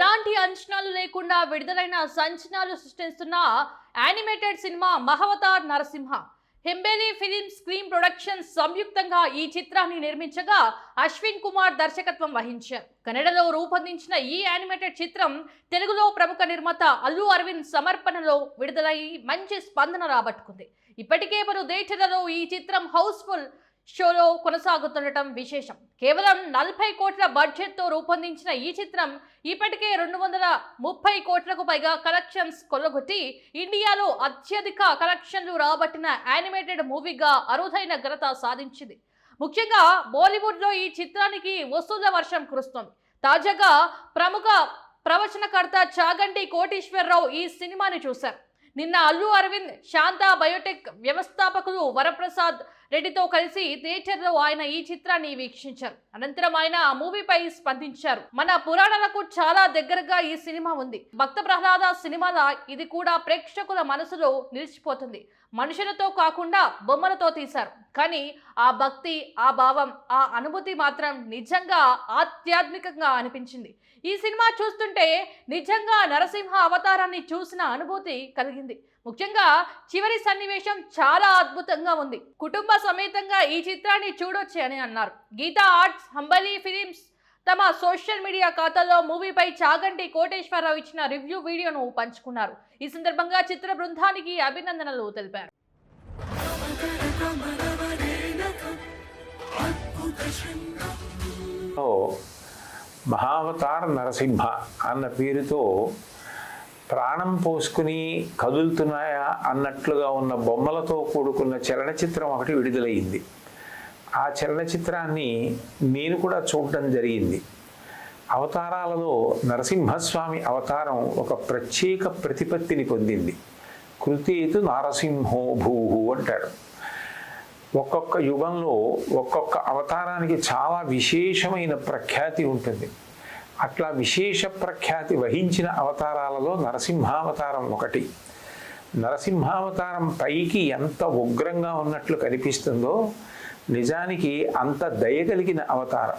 ఎలాంటి అంచనాలు లేకుండా విడుదలైన సంచనాలు సృష్టిస్తున్న animated cinema Mahavatar Narasimha. Hombale film screen productions సంయుక్తంగా ఈ చిత్రాన్ని నిర్మించగా అశ్విన్ కుమార్ దర్శకత్వం వహించారు. కన్నడలో రూపొందించిన ఈ యానిమేటెడ్ చిత్రం తెలుగులో ప్రముఖ నిర్మాత అల్లు అరవింద్ సమర్పణలో విడుదలై మంచి స్పందన రాబట్టుకుంది. ఇప్పటికే పలు థియేటర్లలో ఈ చిత్రం హౌస్ఫుల్ షోలో కొనసాగుతుండటం విశేషం. కేవలం నలభై కోట్ల బడ్జెట్తో రూపొందించిన ఈ చిత్రం ఇప్పటికే రెండు వందల ముప్పై కోట్లకు పైగా కలెక్షన్స్ కొల్లగొట్టి ఇండియాలో అత్యధిక కలెక్షన్లు రాబట్టిన యానిమేటెడ్ మూవీగా అరుదైన ఘనత సాధించింది. ముఖ్యంగా బాలీవుడ్లో ఈ చిత్రానికి వసూళ్ళ వర్షం కురుస్తోంది. తాజాగా ప్రముఖ ప్రవచనకర్త చాగంటి కోటీశ్వరరావు ఈ సినిమాని చూశారు. నిన్న అల్లు అరవింద్ శాంతా బయోటెక్ వ్యవస్థాపకులు వరప్రసాద్ రెడ్డితో కలిసి థియేటర్లో ఆయన ఈ చిత్రాన్ని వీక్షించారు. అనంతరం ఆయన ఆ మూవీపై స్పందించారు. మన పురాణాలకు చాలా దగ్గరగా ఈ సినిమా ఉంది. భక్త ప్రహ్లాద సినిమాల ఇది కూడా ప్రేక్షకుల మనసులో నిలిచిపోతుంది. మనుషులతో కాకుండా బొమ్మలతో తీశారు. కానీ ఆ భక్తి ఆ భావం ఆ అనుభూతి మాత్రం నిజంగా ఆధ్యాత్మికంగా అనిపించింది. ఈ సినిమా చూస్తుంటే నిజంగా నరసింహ అవతారాన్ని చూసిన అనుభూతి కలిగింది. ముఖ్యంగా చివరి సన్నివేశం చాలా అద్భుతంగా ఉంది. కుటుంబ సమేతంగా ఈ చిత్రాన్ని చూడొచ్చు అని అన్నారు. గీతా ఆర్ట్స్ హంబలి ఫిలిమ్స్ తమ సోషల్ మీడియా ఖాతాలో మూవీపై చాగంటి కోటేశ్వరరావు ఇచ్చిన రివ్యూ వీడియోను పంచుకున్నారు. ఈ సందర్భంగా చిత్ర బృందానికి అభినందనలు తెలిపారు. లో మహావతార నరసింహ అన్న పేరుతో ప్రాణం పోసుకుని కదులుతున్నాయా అన్నట్లుగా ఉన్న బొమ్మలతో కూడుకున్న చలనచిత్రం ఒకటి విడుదలయ్యింది ఆ చలనచిత్రాన్ని నేను కూడా చూడటం జరిగింది. అవతారాలలో నరసింహస్వామి అవతారం ఒక ప్రత్యేక ప్రతిపత్తిని పొందింది. కృతేతు నారసింహో భూహు అంటాడు. ఒక్కొక్క యుగంలో ఒక్కొక్క అవతారానికి చాలా విశేషమైన ప్రఖ్యాతి ఉంటుంది. అట్లా విశేష ప్రఖ్యాతి వహించిన అవతారాలలో నరసింహావతారం ఒకటి. నరసింహావతారం పైకి ఎంత ఉగ్రంగా ఉన్నట్లు కనిపిస్తుందో నిజానికి అంత దయ కలిగిన అవతారం.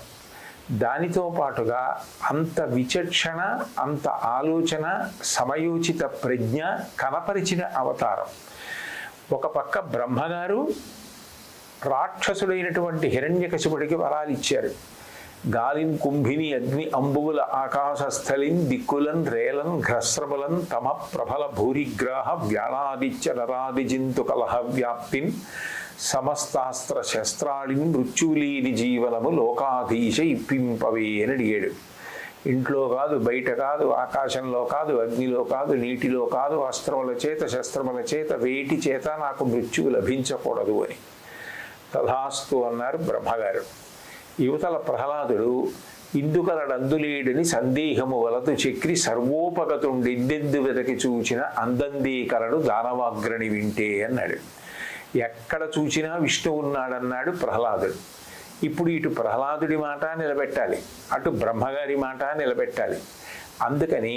దానితో పాటుగా అంత విచక్షణ అంత ఆలోచన సమయోచిత ప్రజ్ఞ కనపరిచిన అవతారం. ఒక పక్క బ్రహ్మగారు రాక్షసుడైనటువంటి హిరణ్యకశిపుడికి వరాలు ఇచ్చారు గాలిం కుంభిని అగ్ని అంబువుల ఆకాశస్థలిన్ దిక్కులన్ రేలన్ ఘ్రస్రబలన్ తమ ప్రభల భూరిగ్రాహ వ్యాళాదిత్య నరాది జంతు కలహ వ్యాప్తిన్ సమస్తాస్త్ర శస్త్రాళిన్ మృత్యులేని జీవనము లోకాధీశ ఇప్పింపవే అని అడిగాడు. ఇంట్లో కాదు బయట కాదు ఆకాశంలో కాదు అగ్నిలో కాదు నీటిలో కాదు అస్త్రముల చేత శస్త్రముల చేత వేటి చేత నాకు మృత్యువు లభించకూడదు అని. తథాస్తు అన్నారు బ్రహ్మగారు. యువతల ప్రహ్లాదుడు ఇందుకలడందులేడని సందేహము వలతు చక్రి సర్వోపగతుండిద్దెద్దు వెదకి చూచిన అందందీకరడు దానవాగ్రణి వింటే అన్నాడు. ఎక్కడ చూచినా విష్ణు ఉన్నాడన్నాడు ప్రహ్లాదుడు. ఇప్పుడు ఇటు ప్రహ్లాదుడి మాట నిలబెట్టాలి అటు బ్రహ్మగారి మాట నిలబెట్టాలి. అందుకని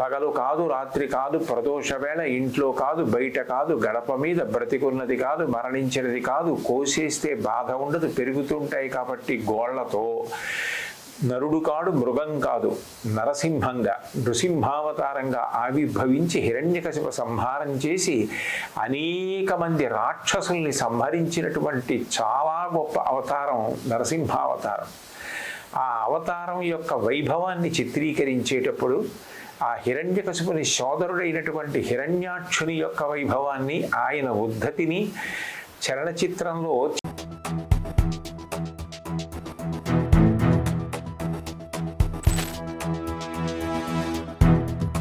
పగలు కాదు రాత్రి కాదు ప్రదోష వేళ ఇంట్లో కాదు బయట కాదు గడప మీద బ్రతికున్నది కాదు మరణించినది కాదు కోసేస్తే బాధ ఉండదు పెరుగుతుంటాయి కాబట్టి గోళ్ళతో. నరుడు కాడు మృగం కాదు నరసింహంగా నృసింహావతారంగా ఆవిర్భవించి హిరణ్యకశిప సంహారం చేసి అనేక మంది రాక్షసుల్ని సంహరించినటువంటి చాలా గొప్ప అవతారం నరసింహావతారం. ఆ అవతారం యొక్క వైభవాన్ని చిత్రీకరించేటప్పుడు ఆ హిరణ్యకశిపుని సోదరుడైనటువంటి హిరణ్యాక్షుని యొక్క వైభవాన్ని ఆయన ఉద్ధతిని చలనచిత్రంలో